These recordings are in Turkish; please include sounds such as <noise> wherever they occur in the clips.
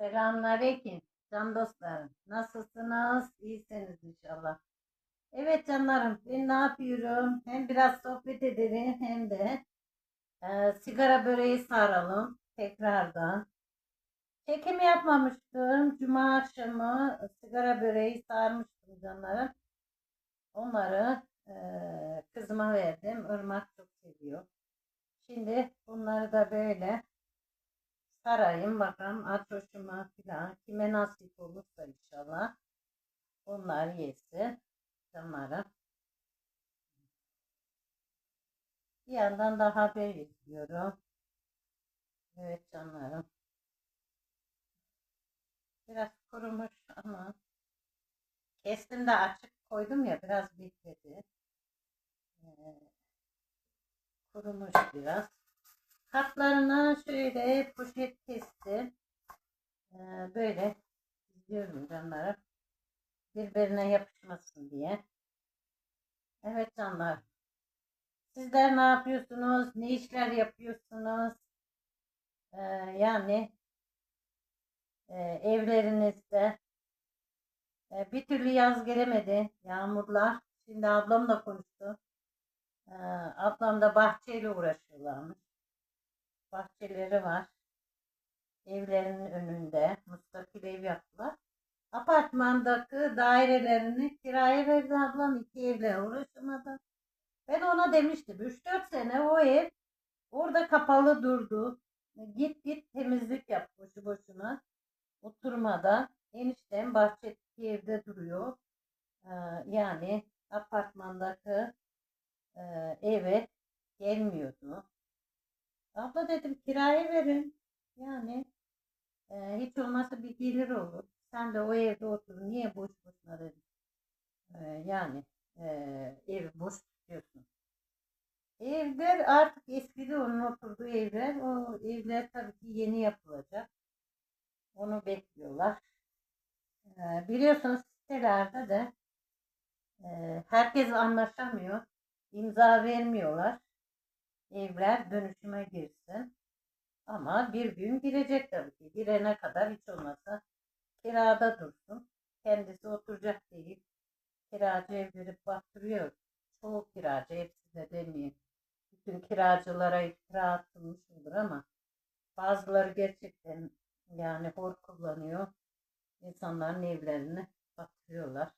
Selamünaleyküm can dostlarım. Nasılsınız? İyisiniz inşallah. Evet canlarım ben ne yapıyorum? Hem biraz sohbet edelim hem de e, sigara böreği saralım tekrardan. Çekim yapmamıştım. Cuma akşamı sigara böreği sarmıştım canlarım. Onları e, kızıma verdim. Irmak çok seviyor. Şimdi bunları da böyle sarayım bakalım aç hoşuma filan kime nasip olursa inşallah onlar yesin canlarım. Bir yandan da haber izliyorum. Evet canlarım. Biraz kurumuş ama kestim de açık koydum ya biraz bekledi. Ee, kurumuş biraz. Katlarına şöyle poşet kestim. Ee, böyle diziyorum canlarım. Birbirine yapışmasın diye. Evet canlar. Sizler ne yapıyorsunuz? Ne işler yapıyorsunuz? Ee, yani e, evlerinizde e, bir türlü yaz gelemedi. Yağmurlar. Şimdi ablam da konuştu. Ee, ablam da bahçeyle uğraşıyorlarmış bahçeleri var. Evlerinin önünde müstakil ev yaptılar. Apartmandaki dairelerini kiraya verdi ablam iki evle uğraşamadı. Ben ona demiştim 3-4 sene o ev orada kapalı durdu. Git git temizlik yap boşu boşuna. Oturmadan eniştem bahçedeki evde duruyor. Ee, yani apartmandaki e, eve gelmiyordu. Abla dedim kiraya verin. Yani e, hiç olmazsa bir gelir olur. Sen de o evde otur. Niye boş boşuna dedim. E, yani e, ev boş tutuyorsun. Evler artık eskidi onun oturduğu evler. O evler tabii ki yeni yapılacak. Onu bekliyorlar. E, biliyorsunuz sitelerde de e, herkes anlaşamıyor. İmza vermiyorlar evler dönüşüme girsin. Ama bir gün girecek tabii ki. Girene kadar hiç olmazsa kirada dursun. Kendisi oturacak değil. Kiracı ev verip baktırıyor. Çoğu kiracı hepsi de demeyeyim. Bütün kiracılara iftira atılmış olur ama bazıları gerçekten yani hor kullanıyor. İnsanların evlerini batırıyorlar.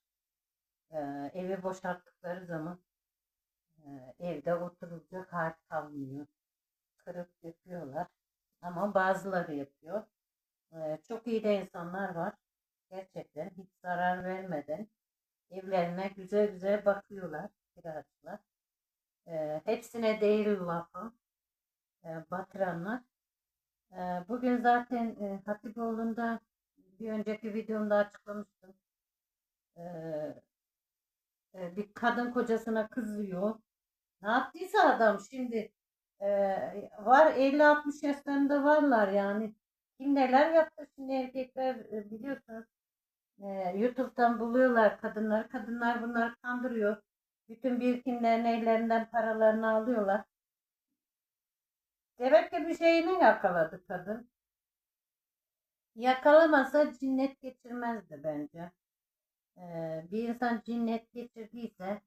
Ee, evi boşalttıkları zaman ee, evde oturulacak hal kalmıyor. Kırıp yapıyorlar. Ama bazıları yapıyor. Ee, çok iyi de insanlar var. Gerçekten hiç zarar vermeden evlerine güzel güzel bakıyorlar kiracılar. Ee, hepsine değil lafı. batıranlar. bugün zaten e, Hatipoğlu'nda bir önceki videomda açıklamıştım. bir kadın kocasına kızıyor. Ne yaptıysa adam şimdi e, var 50-60 yaşlarında varlar yani. Kim neler yaptı şimdi erkekler e, biliyorsunuz e, YouTube'dan buluyorlar kadınlar. Kadınlar bunları kandırıyor. Bütün birikimlerini ellerinden paralarını alıyorlar. Demek ki bir şeyini yakaladı kadın. Yakalamasa cinnet geçirmezdi bence. Ee, bir insan cinnet geçirdiyse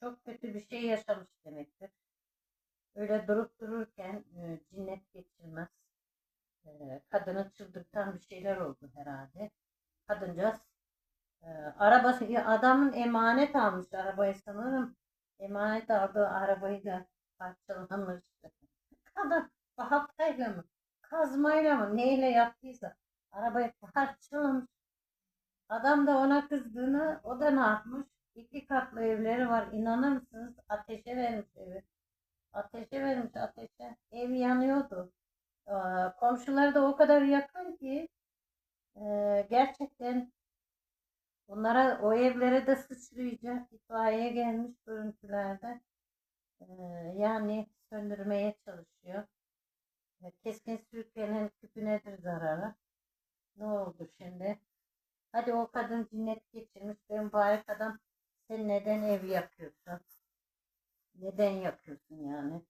çok kötü bir şey yaşamış demektir. Öyle durup dururken e, cinnet geçirmez. E, kadını çıldırtan bir şeyler oldu herhalde. Kadıncağız e, arabası adamın emanet almış arabayı sanırım. Emanet aldığı arabayı da parçalamış. Kadın <laughs> baltayla mı kazmayla mı neyle yaptıysa arabayı parçalamış. Adam da ona kızdığını o da ne yapmış? İki katlı evleri var. İnanır mısınız? Ateşe vermiş evi. Ateşe vermiş ateşe. Ev yanıyordu. Ee, komşuları da o kadar yakın ki e, gerçekten bunlara o evlere de sıçrayacak itfaiye gelmiş görüntülerde. Ee, yani söndürmeye çalışıyor. E, keskin sürüklenin küpünedir zararı. Ne oldu şimdi? Hadi o kadın cinnet geçirmiş. Ben mübarek adam sen neden ev yakıyorsun? Neden yakıyorsun yani?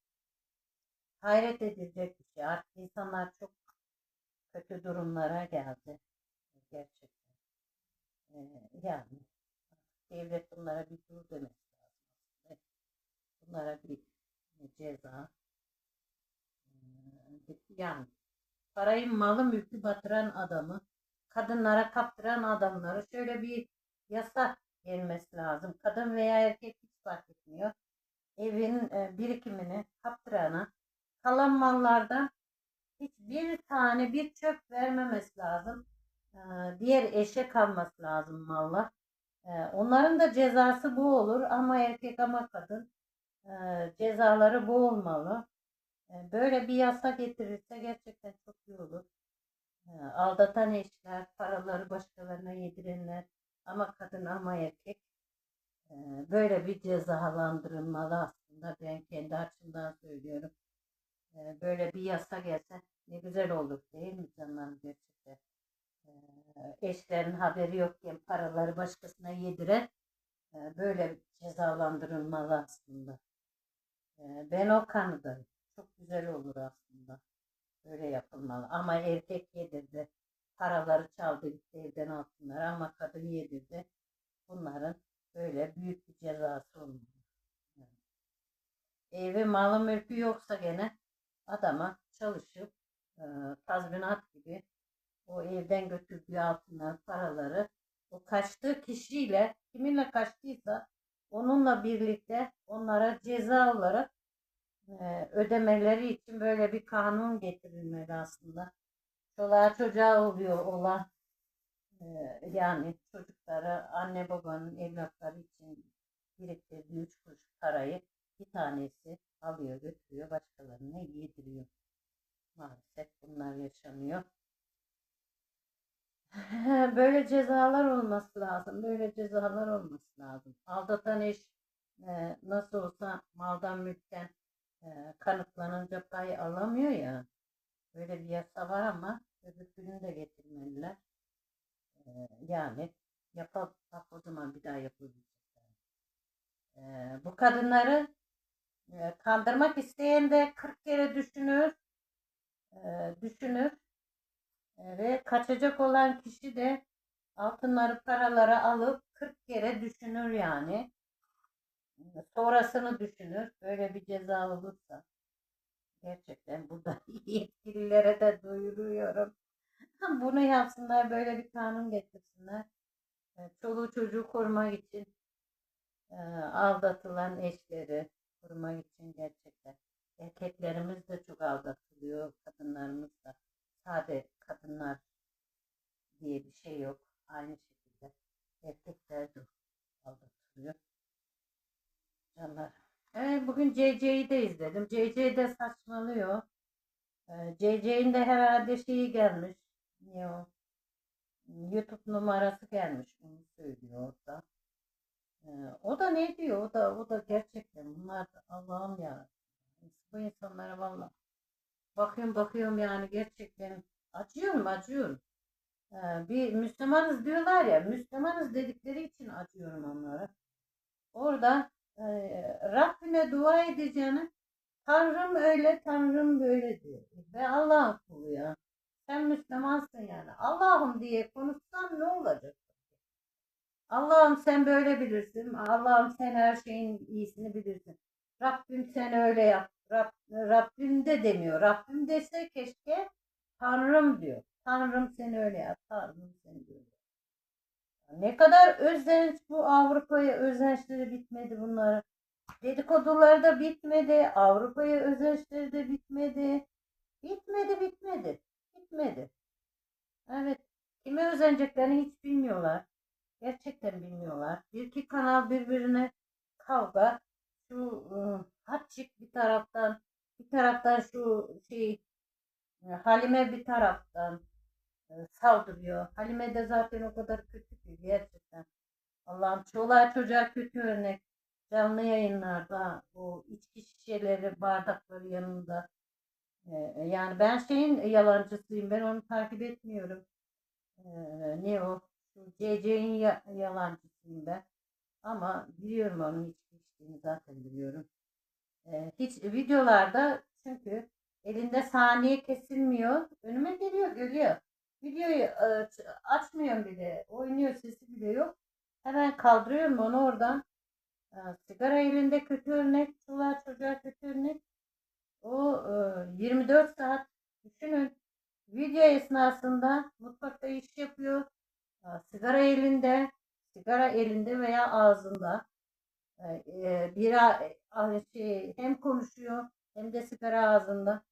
Hayret edilecek bir şey. Artık insanlar çok kötü durumlara geldi. Gerçekten. Ee, yani devlet bunlara bir dur demesi lazım. Bunlara bir ceza. Ee, Yani parayı malı mülkü batıran adamı, kadınlara kaptıran adamları şöyle bir yasa gelmesi lazım. Kadın veya erkek hiç fark etmiyor. Evin e, birikimini kaptırana kalan mallardan hiçbir tane bir çöp vermemesi lazım. Ee, Diğer eşe kalması lazım mallar. Ee, Onların da cezası bu olur ama erkek ama kadın e, cezaları bu olmalı. E, Böyle bir yasa getirirse gerçekten çok iyi olur. E, Aldatan eşler, paraları başkalarına yedirenler ama kadın ama erkek e, böyle bir cezalandırılmalı aslında. Ben kendi açımdan söylüyorum. Böyle bir yasa gelse ne güzel olur değil mi canlarım gerçekten. Eşlerin haberi yokken paraları başkasına yediren böyle cezalandırılmalı aslında. Ben o kanıdayım. Çok güzel olur aslında. Böyle yapılmalı. Ama erkek yedirdi. Paraları çaldı gitti evden altınları ama kadın yedirdi. Bunların böyle büyük bir cezası olmalı. Yani. Evi malı mülkü yoksa gene adama çalışıp e, tazminat gibi o evden götürdüğü altınlar, paraları o kaçtığı kişiyle kiminle kaçtıysa onunla birlikte onlara ceza olarak e, ödemeleri için böyle bir kanun getirilmeli aslında. Çoluğa çocuğa oluyor olan yani çocuklara anne babanın evlatları için biriktirdiği üç kuruş parayı bir tanesi alıyor götürüyor başkalarına yediriyor. Maalesef bunlar yaşanıyor. <laughs> Böyle cezalar olması lazım. Böyle cezalar olması lazım. Aldatan eş e, nasıl olsa maldan mülkten e, kanıtlanınca pay alamıyor ya. Böyle bir yasa var ama öbürkünü de getirmeliler. Yani yapalım. Bak o zaman bir daha yapabilecekler. E, bu kadınları e, kandırmak isteyen de 40 kere düşünür. E, düşünür. E, ve kaçacak olan kişi de altınları paraları alıp 40 kere düşünür yani. Sonrasını düşünür. Böyle bir ceza olursa. Gerçekten burada <laughs> yetkililere de duyuruyorum. Bunu yapsınlar, böyle bir kanun getirsinler. E, Çoluğu çocuğu korumak için e, aldatılan eşleri korumak için gerçekten. Erkeklerimiz de çok aldatılıyor, kadınlarımız da. Sade kadınlar diye bir şey yok. Aynı şekilde erkekler de aldatılıyor. Canlar. Evet, bugün CC'yi de izledim. CC de saçmalıyor. Ee, CC'nin de herhalde şeyi gelmiş. Ne o? YouTube numarası gelmiş. Onu söylüyor orada. Ee, o da ne diyor? O da o da gerçekten bunlar Allah'ım ya. Bu insanlara valla. Bakıyorum bakıyorum yani gerçekten acıyorum acıyorum. Ee, bir Müslümanız diyorlar ya. Müslümanız dedikleri için acıyorum onlara. Orada e, Rabbine dua edeceğine Tanrım öyle, Tanrım böyle diyor. Ve ya. Sen Müslümansın yani. Allah'ım diye konuşsan ne olacak? Allah'ım sen böyle bilirsin. Allah'ım sen her şeyin iyisini bilirsin. Rabbim sen öyle yap. Rab, Rabbim de demiyor. Rabbim dese keşke Tanrım diyor. Tanrım sen öyle yap. Tanrım sen böyle yap. Ne kadar özenç bu Avrupa'ya özençleri bitmedi bunların. Dedikodular da bitmedi. Avrupa'ya özençleri de bitmedi. Bitmedi bitmedi. Bitmedi. Evet. Kime özeneceklerini hiç bilmiyorlar. Gerçekten bilmiyorlar. Bir iki kanal birbirine kavga. Şu ıı, bir taraftan bir taraftan şu şey e, Halime bir taraftan e, saldırıyor. Halime de zaten o kadar kötü ki gerçekten. Allah'ım çoluğa çocuğa kötü örnek. Canlı yayınlarda bu içki şişeleri bardakları yanında. Yani ben şeyin yalancısıyım. Ben onu takip etmiyorum. E, ne o? CC'nin ya- yalancısıyım ben. Ama biliyorum onun içki içtiğini zaten biliyorum. E, hiç videolarda çünkü Elinde saniye kesilmiyor. Önüme geliyor, geliyor. Videoyu e, ç- açmıyorum bile. Oynuyor, sesi bile yok. Hemen kaldırıyorum onu oradan. Sigara elinde kötü örnek. Çoluğa çocuğa kötü örnek. O e, 24 saat düşünün. Video esnasında mutfakta iş yapıyor. E, sigara elinde, sigara elinde veya ağzında. E, e, bira e, şey, hem konuşuyor hem de sigara ağzında.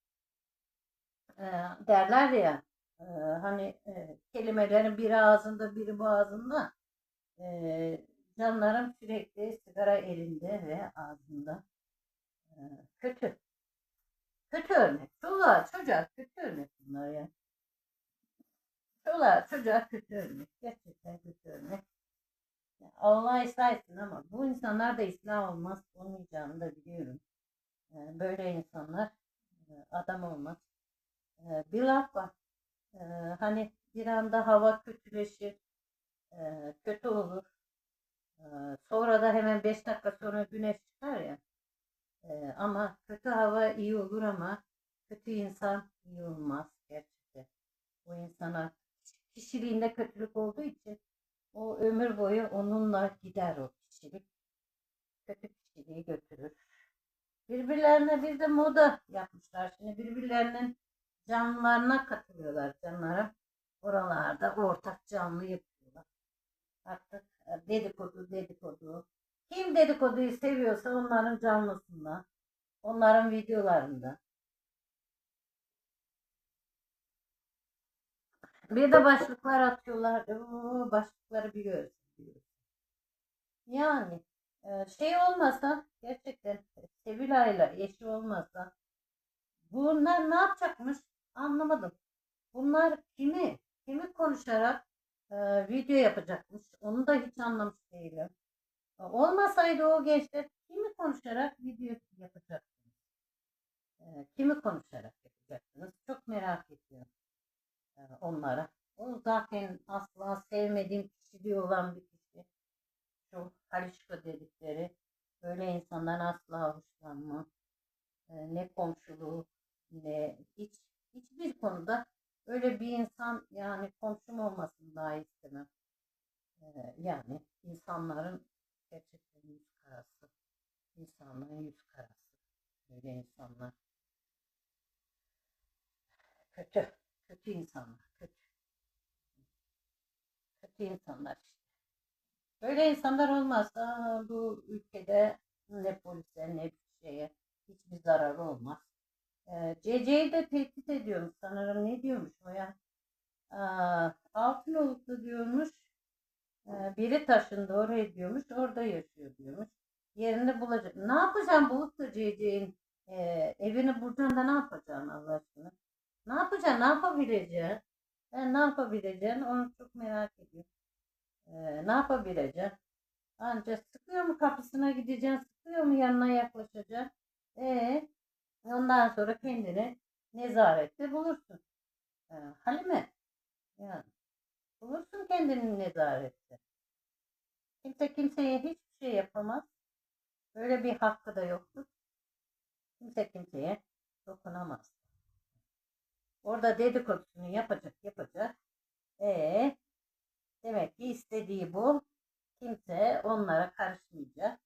E, derler ya e, hani e, kelimelerin biri ağzında biri boğazında. E, canlarım sürekli sigara elinde ve ağzında. E, kötü. Kötü örnek. Çoluğa çocuğa kötü örnek bunlar ya. Çoluğa çocuğa kötü örnek. Gerçekten kötü örnek. Allah ıslah ama bu insanlar da ıslah olmaz olmayacağını da biliyorum. Ee, Böyle insanlar e, adam olmaz. Ee, Bir laf var. Ee, Hani bir anda hava kötüleşir, e, kötü olur. Sonra da hemen 5 dakika sonra güneş çıkar ya. Ee, Ama kötü hava iyi olur ama kötü insan iyi olmaz gerçekten. O insana kişiliğinde kötülük olduğu için o ömür boyu onunla gider o kişilik. Kötü kişiliği götürür. Birbirlerine bir de moda yapmışlar. Şimdi birbirlerinin canlılarına katılıyorlar canlara. Oralarda ortak canlı yapıyorlar. Artık e, dedikodu dedikodu. Kim dedikoduyu seviyorsa onların canlısında. Onların videolarında. Bir de başlıklar atıyorlar. Başlıkları biliyoruz. Yani e, şey olmasa gerçekten Sevilay'la eşi olmasa bunlar ne yapacakmış anlamadım. Bunlar kimi kimi konuşarak e, video yapacakmış onu da hiç anlamış değilim. Olmasaydı o gençler kimi konuşarak video yapacaksınız? E, kimi konuşarak yapacaksınız? Çok merak ediyorum e, onlara. O zaten asla sevmediğim kişiliği olan bir kişi. Şu Halişko dedikleri. Böyle insandan asla hoşlanmam. E, ne komşuluğu ne hiç hiçbir konuda öyle bir insan yani komşum olmasını daha istemem. E, yani insanların gerçekten yüz karası. İnsanların yüz karası. Böyle insanlar. Kötü. Kötü insanlar. Kötü. Kötü insanlar işte. Böyle insanlar olmazsa bu ülkede ne polise ne bir şeye hiçbir zararı olmaz. Ee, CC'yi de tehdit ediyormuş sanırım. Ne diyormuş o ya? Aa, Altınoluk'ta diyormuş. Ee, biri taşındı oraya diyormuş. Orada yaşıyor diyormuş. Yerini bulacak. Ne yapacağım bulup da CC'nin e, evini buradan da ne yapacaksın Allah aşkına? Ne yapacaksın? Ne yapabileceksin? Ben ne yapabileceğim onu çok merak ediyorum. Ee, ne yapabileceksin? Ancak sıkıyor mu kapısına gideceksin, sıkıyor mu yanına yaklaşacaksın? E ondan sonra kendini nezarette bulursun. Ee, Halime, yani bulursun kendini nezarette. Kimse kimseye hiçbir şey yapamaz. Böyle bir hakkı da yoktur. Kimse kimseye dokunamaz. Orada dedikodusunu yapacak yapacak. E demek ki istediği bu. Kimse onlara karışmayacak.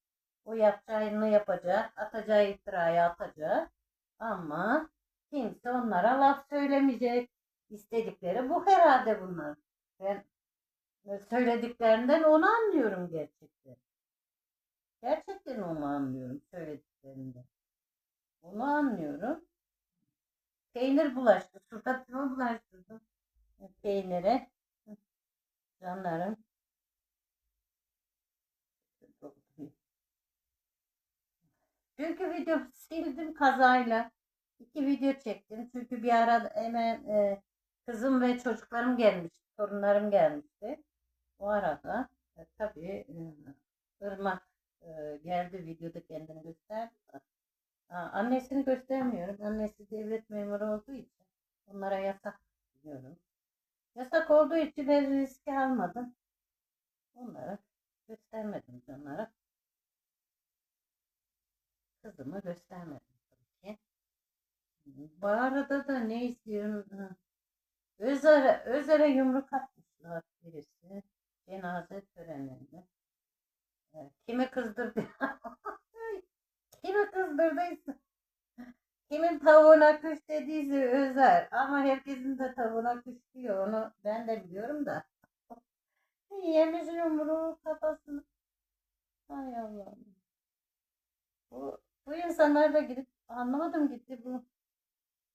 O yapacağını yapacak. Atacağı iftirayı atacak. Ama kimse onlara laf söylemeyecek. İstedikleri bu herhalde bunlar. Ben söylediklerinden onu anlıyorum gerçekten. Gerçekten onu anlıyorum söylediklerinden. Onu anlıyorum. Peynir bulaştı. Suratıma bulaştırdım. Peynire. Canlarım. Çünkü video sildim kazayla. İki video çektim. Çünkü bir ara hemen e, kızım ve çocuklarım gelmişti. Torunlarım gelmişti. O arada e, tabii e, e, geldi videoda kendini gösterdi. Aa, Annesini göstermiyorum. Annesi devlet memuru olduğu için onlara yasak diyorum. Yasak olduğu için ben riski almadım. Onlara göstermedim canlara. Kızımı göstermedim tabii ki. Bu arada da ne istiyorum? Özer'e, Özer'e yumruk atmışlar birisi. Cenaze töreninde. Ee, Kimi kızdırdı? <laughs> Kimi kızdırdıysa. Kimin tavuğuna kış dediyse Özer. Ama herkesin de tavuğuna kış diyor. Onu ben de biliyorum da. <laughs> Yemiş yumruğu kafasını. Hay Allah'ım. Bu, bu insanlar da gidip anlamadım gitti bu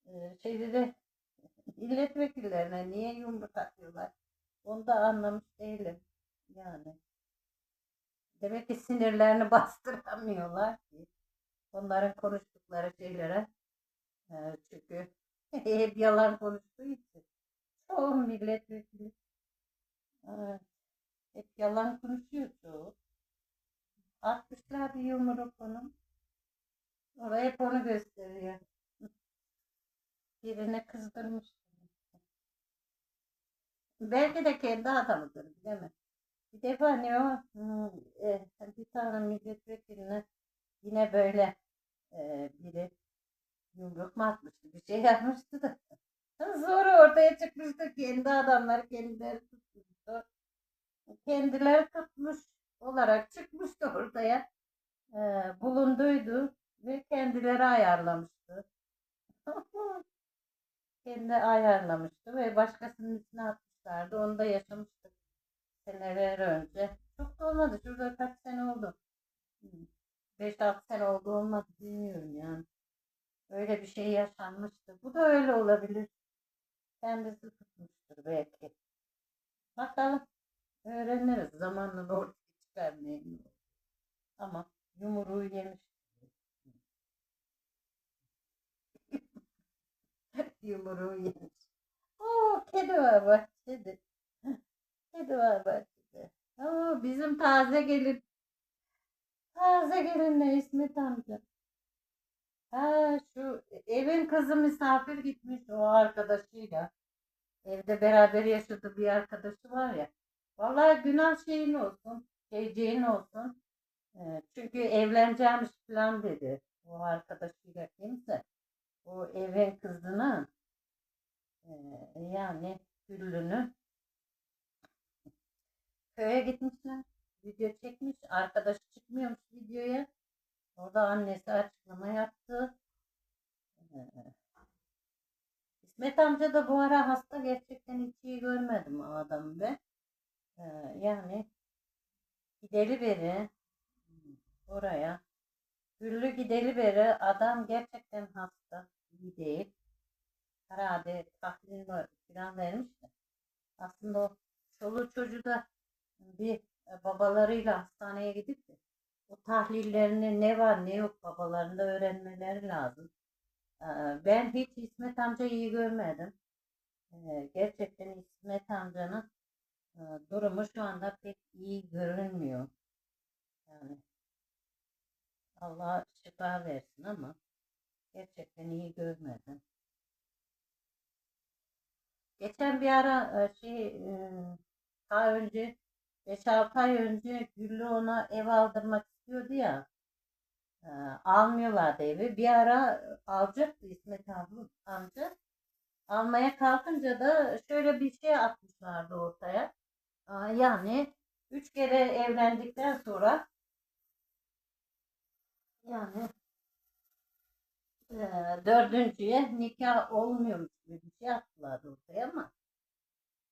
e, şeyde de milletvekillerine niye yumruk atıyorlar? Onu da anlamış değilim. Yani. Demek ki sinirlerini <laughs> bastıramıyorlar ki. Onların konuştukları şeylere. E, çünkü <laughs> hep yalan konuştuğu için. Çoğu milletvekili. Hep yalan konuşuyor çoğu. Atmışlar bir yumruk onu. Oraya hep onu gösteriyor. <laughs> Birine kızdırmış. Belki de kendi adamıdır bilemem. Bir defa ne o? Hmm, e, bir tane milletvekiline yine böyle e, biri yumruk mu atmıştı? Bir şey <laughs> yapmıştı da. Sonra ortaya çıkmıştı kendi adamları kendileri tutmuştu. Kendileri tutmuş olarak çıkmıştı ortaya. E, bulunduydu ve kendileri ayarlamıştı. <laughs> Kendi ayarlamıştı ve başkasının üstüne atmışlardı. Onu da yaşamıştık seneler önce. Çok da olmadı. Şurada kaç sene oldu? 5-6 sene oldu olmadı bilmiyorum yani. Öyle bir şey yaşanmıştı. Bu da öyle olabilir. Kendisi tutmuştur belki. Bakalım. Öğreniriz. Zamanla ortaya çıkar neyim. Ama yumruğu yemiş. <laughs> Yumruğu yemiş. Oo, kedi var bahçede. Kedi var bahçede. Oo, bizim taze gelin. Taze gelinle İsmet amca. Ha şu evin kızı misafir gitmiş o arkadaşıyla. Evde beraber yaşadığı bir arkadaşı var ya. Vallahi günah şeyin olsun. Şeyceğin olsun. Ee, çünkü evleneceğimiz falan dedi. O arkadaşıyla kimse. O evin kızını e, yani Güllü'nü köye gitmişler. Video çekmiş. Arkadaşı çıkmıyormuş videoya. Orada annesi açıklama yaptı. Ee, İsmet amca da bu ara hasta gerçekten hiç iyi görmedim o adamı ben. Ee, yani gideli beri oraya Güllü gideli beri adam gerçekten hasta iyi değil. Herhalde tahlil var falan vermiş de. Aslında o çoluğu çocuğu da bir e, babalarıyla hastaneye gidip de o tahlillerini ne var ne yok babalarında öğrenmeleri lazım. Ee, Ben hiç İsmet amcayı iyi görmedim. Ee, Gerçekten İsmet amcanın e, durumu şu anda pek iyi görünmüyor. Yani Allah şifa versin ama gerçekten iyi görmedim. Geçen bir ara e, şey e, daha önce 5-6 ay önce Güllü ona ev aldırmak istiyordu ya. e, Almıyorlardı evi. Bir ara alacaktı İsmet abi, amca. Almaya kalkınca da şöyle bir şey atmışlardı ortaya. Yani üç kere evlendikten sonra yani e, dördüncüye nikah olmuyormuş gibi bir şey attılardı ortaya ama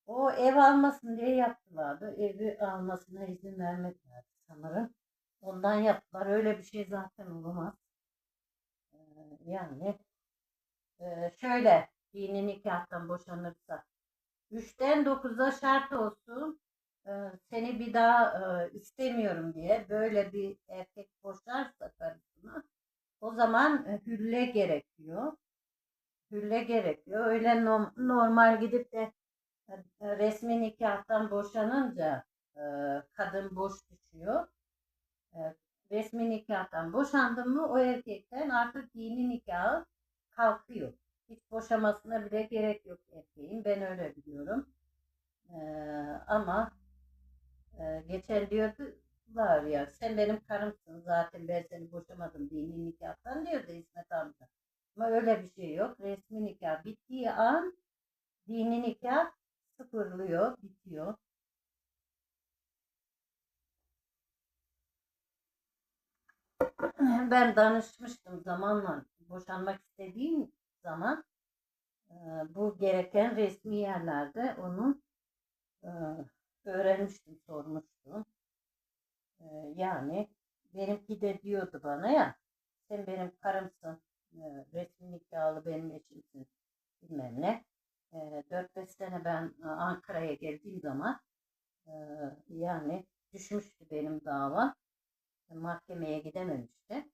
o ev almasın diye yaptılardı. Evi almasına izin vermediler sanırım. Ondan yaptılar. Öyle bir şey zaten olamaz. E, Yani e, şöyle dini nikahtan boşanırsa üçten dokuza şart olsun e, seni bir daha e, istemiyorum diye böyle bir erkek boşarsa karısına o zaman e, hülle gerekiyor. Hülle gerekiyor. Öyle nom- normal gidip de e, resmi nikahtan boşanınca e, kadın boş düşüyor. E, resmi nikahtan boşandı mı o erkekten artık dini nikahı kalkıyor. Hiç boşamasına bile gerek yok erkeğin. Ben öyle biliyorum. E, ama e, geçen diyordular ya sen benim karımsın zaten ben seni boşamadım dini nikahtan diyordu İsmet amca. Ama öyle bir şey yok. Resmi nikah bittiği an dini nikah sıfırlıyor, bitiyor. Ben danışmıştım zamanla boşanmak istediğim zaman e, bu gereken resmi yerlerde onu e, öğrenmiştim, sormuştum. Yani benimki de diyordu bana ya sen benim karımsın, e, resmi nikahlı benim eşimsin bilmem ne. E, 4-5 sene ben e, Ankara'ya geldiğim zaman e, yani düşmüştü benim dava. E, Mahkemeye gidememişti.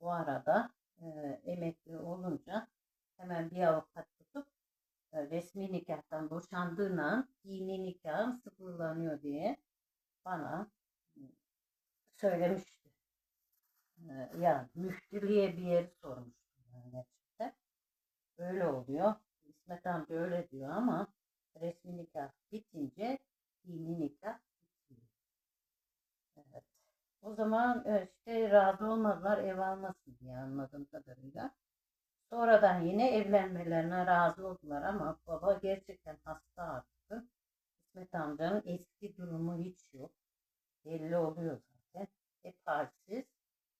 Bu arada e, emekli olunca hemen bir avukat tutup e, resmi nikahtan boşandığın an dini nikahın sıfırlanıyor diye bana söylemişti. E, yani müftülüğe bir yeri sormuştum yani gerçekten. Öyle oluyor. İsmet amca öyle diyor ama resmi nikah bitince dini nikah bitiyor. Evet. O zaman e, işte razı olmadılar ev almasın diye anladığım kadarıyla. Sonradan yine evlenmelerine razı oldular ama baba gerçekten hasta artık. İsmet amcanın eski durumu hiç yok. Belli oluyor zaten. Hep halsiz.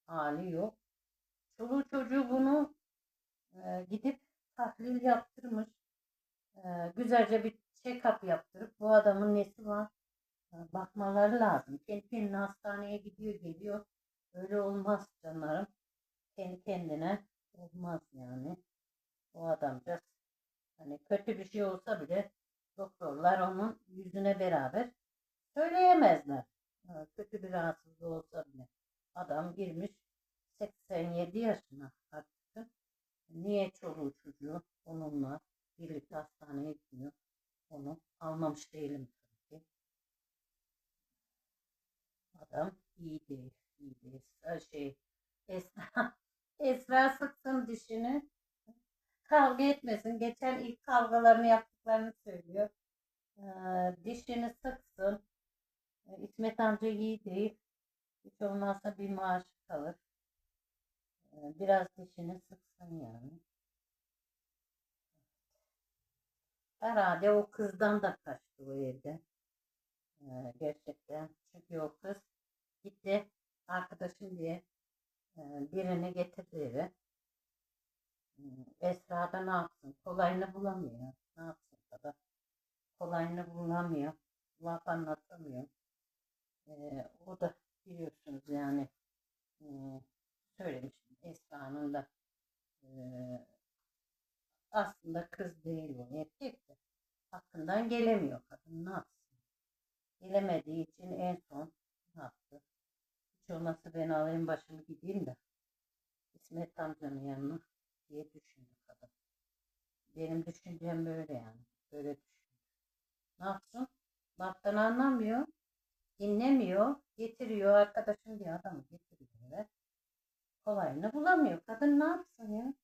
Hali yok. Çoluğu çocuğu bunu e, gidip tahlil yaptırmış. E, güzelce bir check-up yaptırıp bu adamın nesi var e, bakmaları lazım. Kendi kendine hastaneye gidiyor geliyor. Öyle olmaz canlarım. Kendi kendine olmaz yani. O adamcağız hani kötü bir şey olsa bile doktorlar onun yüzüne beraber söyleyemezler. E, Kötü bir rahatsızlığı olsa bile. Adam girmiş 87 yaşına artık. Niye çoluğu çocuğu onunla birlikte hastaneye gitmiyor? Onu almamış değilim tabii ki. Adam iyi değil, iyi değil. Ee, Şey, Esra, <laughs> Esra sıksın dişini. Kavga etmesin. Geçen ilk kavgalarını yaptıklarını söylüyor. Ee, dişini sıksın. İsmet amca iyi değil. Hiç olmazsa bir maaş kalır. Ee, biraz dişini sıksın yani. Herhalde o kızdan da kaçtı o evde. Ee, gerçekten. Çünkü o kız gitti arkadaşım diye e, birini getirdi eve. Hmm, Esra da ne yapsın? Kolayını bulamıyor. Ne yapsın kadar? Kolayını bulamıyor. Laf anlatamıyor. O da biliyorsunuz yani hmm, söylemiştim Esra'nın da e, aslında kız değil o erkek de hakkından gelemiyor kadın ne yapsın? Gelemediği için en son ne yaptı? Hiç olmazsa ben alayım başımı gideyim de İsmet amcanın yanına diye düşündü kadın. Benim düşüncem böyle yani. Böyle düşündü. Ne yapsın? Laftan anlamıyor. Dinlemiyor. Getiriyor arkadaşım diye adamı getiriyor eve. Kolayını bulamıyor. Kadın ne yapsın ya?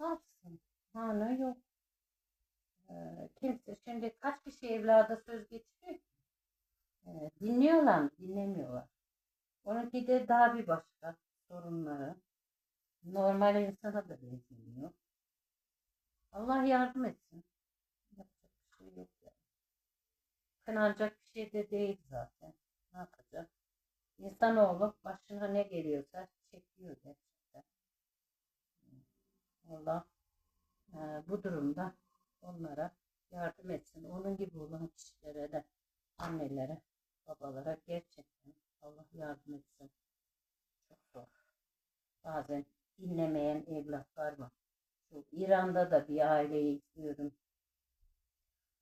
Ne yapsın? Mana yok. Ee, kimse şimdi kaç kişi evlada söz geçiriyor ki? Ee, dinliyorlar mı? Dinlemiyorlar. Onunki de daha bir başka sorunları. Normal insana da benzemiyor. Allah yardım etsin. Yapacak bir şey yok yani. Kınanacak bir şey de değil zaten. Ne yapacak? İnsanoğlu başına ne geliyorsa çekiyor gerçekten. Allah e, bu durumda onlara yardım etsin. Onun gibi olan kişilere de annelere, babalara gerçekten Allah yardım etsin. Çok zor. Bazen dinlemeyen evlatlar var. İran'da da bir aileyi izliyorum.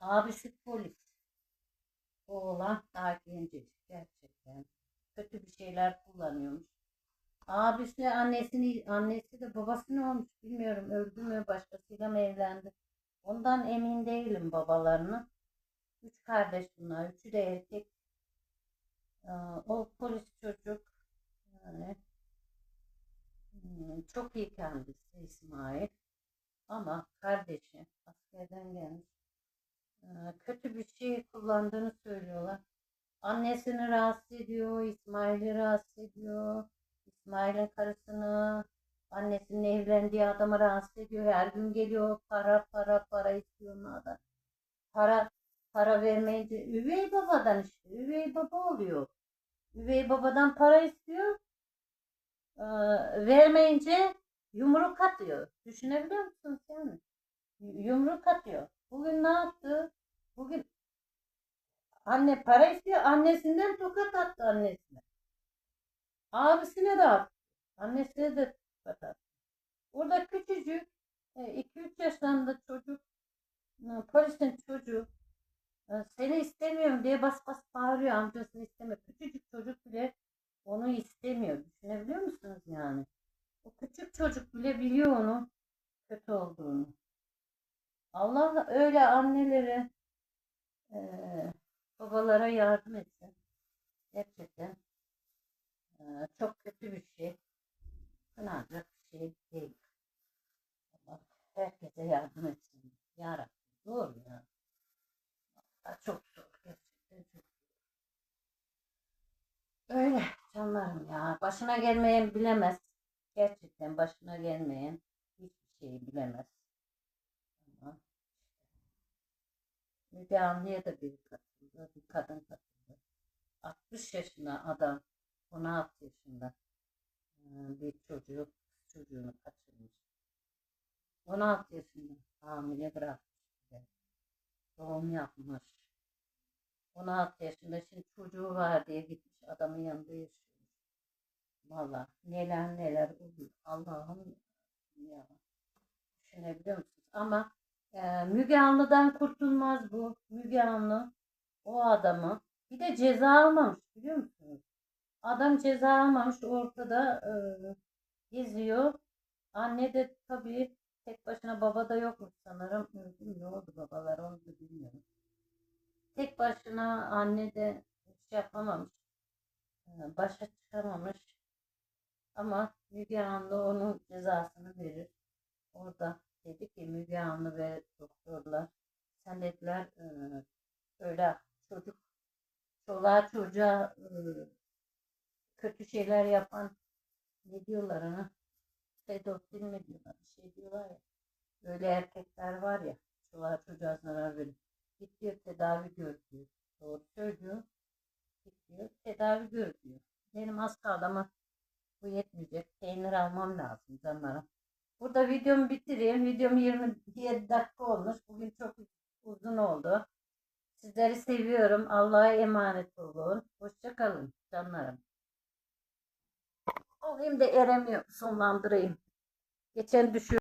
Abisi polis. Oğlan daha gencecik gerçekten. Kötü bir şeyler kullanıyormuş. Abisi annesini annesi de babası ne olmuş bilmiyorum öldü mü başkasıyla mı evlendi. Ondan emin değilim babalarını. Üç kardeş bunlar. Üçü de erkek. Ee, O polis çocuk yani hmm, çok iyi kendisi İsmail. Ama kardeşi askerden gelmiş. Ee, Kötü bir şey kullandığını söylüyorlar. Annesini rahatsız ediyor, İsmail'i rahatsız ediyor. İsmail'in karısını Annesinin evlendiği adamı rahatsız ediyor. Her gün geliyor para para para istiyor onlardan. Para para vermeyince üvey babadan işte üvey baba oluyor. Üvey babadan para istiyor. Ee, vermeyince yumruk atıyor. Düşünebiliyor musunuz yani? Yumruk atıyor. Bugün ne yaptı? Bugün anne para istiyor. Annesinden tokat attı annesine. Abisine de attı. Annesine de tokat attı. Orada küçücük 2-3 yaşlarında çocuk e, polisin çocuğu e, seni istemiyorum diye bas bas bağırıyor amcasını istemiyor. Küçücük çocuk bile onu istemiyor. Düşünebiliyor musunuz yani? O küçük çocuk bile biliyor onun kötü olduğunu. Allah öyle annelere eee, babalara yardım etsin. Gerçekten eee, çok kötü bir şey. Kınanacak bir şey değil. Allah herkese yardım etsin. Yarabbim. Zor ya. Vallahi Çok zor. Gerçekten çok. Öyle canlarım ya. Başına gelmeyen bilemez. Gerçekten başına gelmeyen hiçbir şeyi bilemez. Ama Müge Anlı'ya da bir katıldı. Bir kadın katıldı. 60 yaşında adam. 16 yaşında bir çocuğu çocuğunu kaçırmış. 16 yaşında hamile bırakmış. Doğum yapmış. 16 yaşında şimdi çocuğu var diye gitmiş adamın yanında yaşıyor. Valla neler neler oluyor. Allah'ım ya. Düşünebiliyor musunuz? Ama e, Müge Anlı'dan kurtulmaz bu. Müge Anlı o adamı bir de ceza almamış biliyor musunuz? Adam ceza almamış ortada e, geziyor. Anne de tabii tek başına baba da yokmuş sanırım. Ne oldu babalar onu da bilmiyorum. Tek başına anne de hiç yapamamış. e, Başa çıkamamış. Ama Müge Anlı onun cezasını verir. Orada dedi ki Müge Anlı ve doktorlar sen dediler e, öyle çocuk çoluğa çocuğa e, kötü şeyler yapan ne diyorlar ona? Pedofil mi diyorlar? Bir şey diyorlar ya. Öyle erkekler var ya çoluğa çocuğa zarar verir. Git diyor tedavi gör diyor. Doğru söylüyor. Git diyor tedavi gör diyor. Benim hasta adama bu yetmeyecek. Peynir almam lazım canlarım Burada videomu bitireyim. Videom 27 dakika olmuş. Bugün çok uzun oldu. Sizleri seviyorum. Allah'a emanet olun. Hoşça kalın canlarım. Olayım da eremiyorum. Sonlandırayım. Geçen düşüyor.